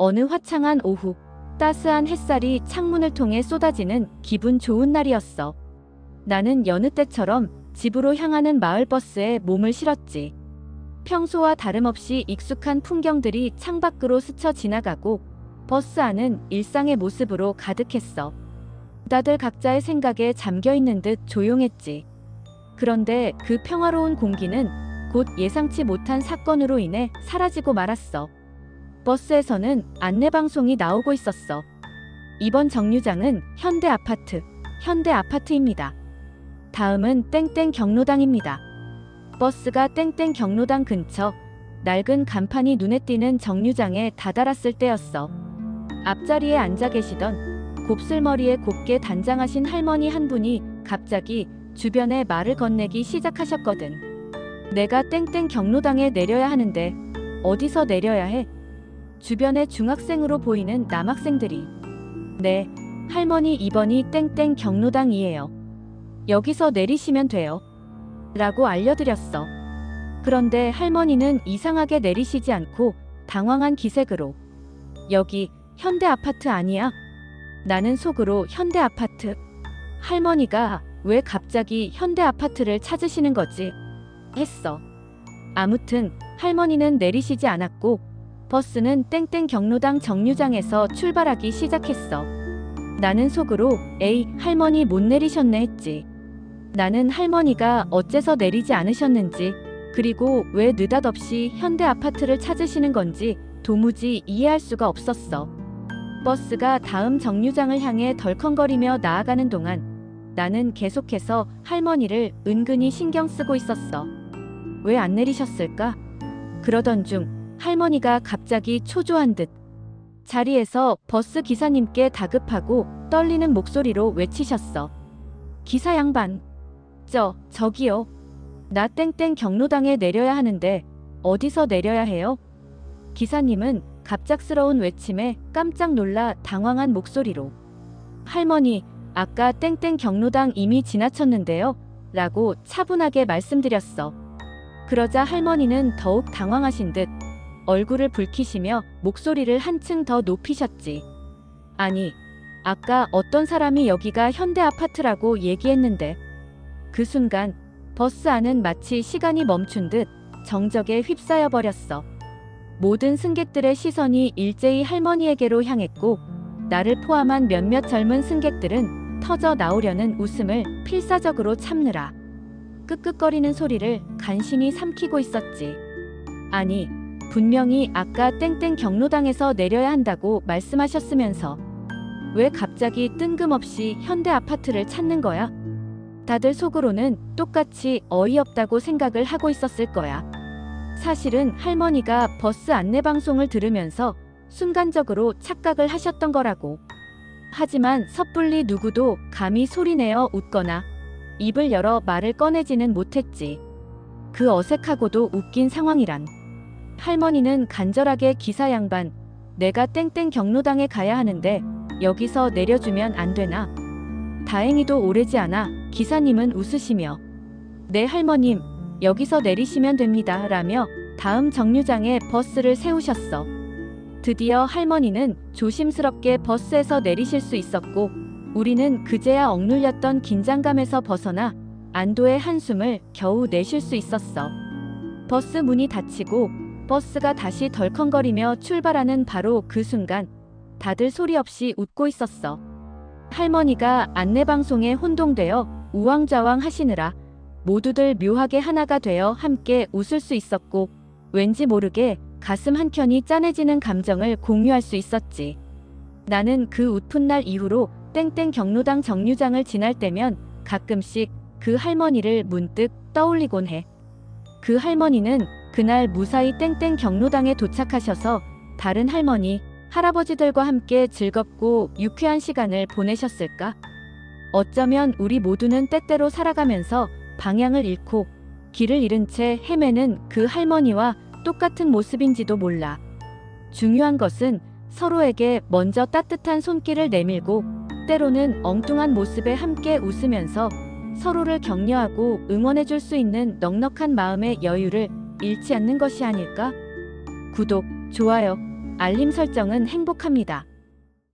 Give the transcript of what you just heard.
어느 화창한 오후, 따스한 햇살이 창문을 통해 쏟아지는 기분 좋은 날이었어. 나는 여느 때처럼 집으로 향하는 마을버스에 몸을 실었지. 평소와 다름없이 익숙한 풍경들이 창밖으로 스쳐 지나가고 버스 안은 일상의 모습으로 가득했어. 다들 각자의 생각에 잠겨 있는 듯 조용했지. 그런데 그 평화로운 공기는 곧 예상치 못한 사건으로 인해 사라지고 말았어. 버스에서는 안내방송이 나오고 있었어. 이번 정류장은 현대 아파트, 현대 아파트입니다. 다음은 땡땡 경로당입니다. 버스가 땡땡 경로당 근처 낡은 간판이 눈에 띄는 정류장에 다다랐을 때였어. 앞자리에 앉아 계시던 곱슬머리에 곱게 단장하신 할머니 한 분이 갑자기 주변에 말을 건네기 시작하셨거든. 내가 땡땡 경로당에 내려야 하는데 어디서 내려야 해? 주변에 중학생으로 보이는 남학생들이 네, 할머니 2번이 땡땡 경로당이에요. 여기서 내리시면 돼요. 라고 알려드렸어. 그런데 할머니는 이상하게 내리시지 않고 당황한 기색으로 여기 현대 아파트 아니야? 나는 속으로 현대 아파트. 할머니가 왜 갑자기 현대 아파트를 찾으시는 거지? 했어. 아무튼 할머니는 내리시지 않았고 버스는 땡땡 경로당 정류장에서 출발하기 시작했어. 나는 속으로 에이 할머니 못 내리셨네 했지. 나는 할머니가 어째서 내리지 않으셨는지 그리고 왜 느닷없이 현대 아파트를 찾으시는 건지 도무지 이해할 수가 없었어. 버스가 다음 정류장을 향해 덜컹거리며 나아가는 동안 나는 계속해서 할머니를 은근히 신경 쓰고 있었어. 왜 안 내리셨을까? 그러던 중 할머니가 갑자기 초조한 듯 자리에서 버스 기사님께 다급하고 떨리는 목소리로 외치셨어. 기사 양반. 저, 저기요. 나 땡땡 경로당에 내려야 하는데 어디서 내려야 해요? 기사님은 갑작스러운 외침에 깜짝 놀라 당황한 목소리로 할머니, 아까 땡땡 경로당 이미 지나쳤는데요. 라고 차분하게 말씀드렸어. 그러자 할머니는 더욱 당황하신 듯 얼굴을 붉히시며 목소리를 한층 더 높이셨지. 아니, 아까 어떤 사람이 여기가 현대 아파트라고 얘기했는데 그 순간 버스 안은 마치 시간이 멈춘 듯 정적에 휩싸여 버렸어. 모든 승객들의 시선이 일제히 할머니에게로 향했고 나를 포함한 몇몇 젊은 승객들은 터져 나오려는 웃음을 필사적으로 참느라 끄끄거리는 소리를 간신히 삼키고 있었지. 아니, 분명히 아까 땡땡 경로당에서 내려야 한다고 말씀하셨으면서 왜 갑자기 뜬금없이 현대 아파트를 찾는 거야? 다들 속으로는 똑같이 어이없다고 생각을 하고 있었을 거야. 사실은 할머니가 버스 안내 방송을 들으면서 순간적으로 착각을 하셨던 거라고. 하지만 섣불리 누구도 감히 소리내어 웃거나 입을 열어 말을 꺼내지는 못했지. 그 어색하고도 웃긴 상황이란. 할머니는 간절하게 기사 양반, 내가 땡땡 경로당에 가야 하는데 여기서 내려주면 안 되나? 다행히도 오래지 않아 기사님은 웃으시며 네 할머님 여기서 내리시면 됩니다 라며 다음 정류장에 버스를 세우셨어. 드디어 할머니는 조심스럽게 버스에서 내리실 수 있었고 우리는 그제야 억눌렸던 긴장감에서 벗어나 안도의 한숨을 겨우 내쉴 수 있었어. 버스 문이 닫히고 버스가 다시 덜컹거리며 출발하는 바로 그 순간 다들 소리 없이 웃고 있었어. 할머니가 안내방송에 혼동되어 우왕좌왕 하시느라 모두들 묘하게 하나가 되어 함께 웃을 수 있었고 왠지 모르게 가슴 한켠이 짠해지는 감정을 공유할 수 있었지. 나는 그 웃픈 날 이후로 땡땡 경로당 정류장을 지날 때면 가끔씩 그 할머니를 문득 떠올리곤 해. 그 할머니는 그날 무사히 땡땡 경로당에 도착하셔서 다른 할머니, 할아버지들과 함께 즐겁고 유쾌한 시간을 보내셨을까? 어쩌면 우리 모두는 때때로 살아가면서 방향을 잃고 길을 잃은 채 헤매는 그 할머니와 똑같은 모습인지도 몰라. 중요한 것은 서로에게 먼저 따뜻한 손길을 내밀고 때로는 엉뚱한 모습에 함께 웃으면서 서로를 격려하고 응원해 줄 수 있는 넉넉한 마음의 여유를 잃지 않는 것이 아닐까? 구독, 좋아요, 알림 설정은 행복합니다.